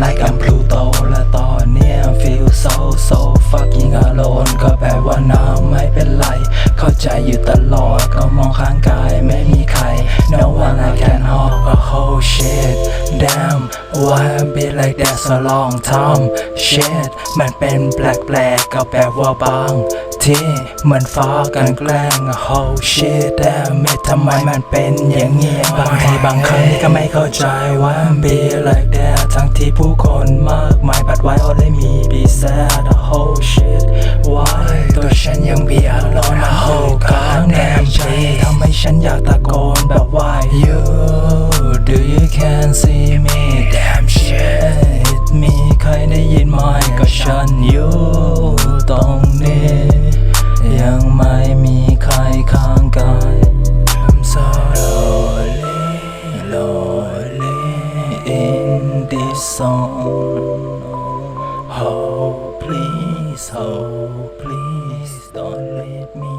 like I'm Pluto และตอนนี้ feel so so fucking alone ก็แปลว่าน้ำไม่เป็นไร เข้าใจอยู่ตลอดก็มองข้างกายไม่มีใคร no one that's a long Tom shit มันเป็นแปลกแปลกก็แปลว่าบาง ที่เหมือนฟ้ากันแกล้ง oh shit damn it ทำไมมันเป็นอย่างเงี้ยบางทีบางครั้งก็ไม่เข้าใจว่า be like that ทั้งที่ผู้คนมากมายบัดไว้ only me be sad you can see me damn shit มีใครได้ยินไหมก็ฉันอยู่ตรงนี้ ยังไม่มีใครข้างกาย I'm so lonely lonely in this song Oh please oh please don't let me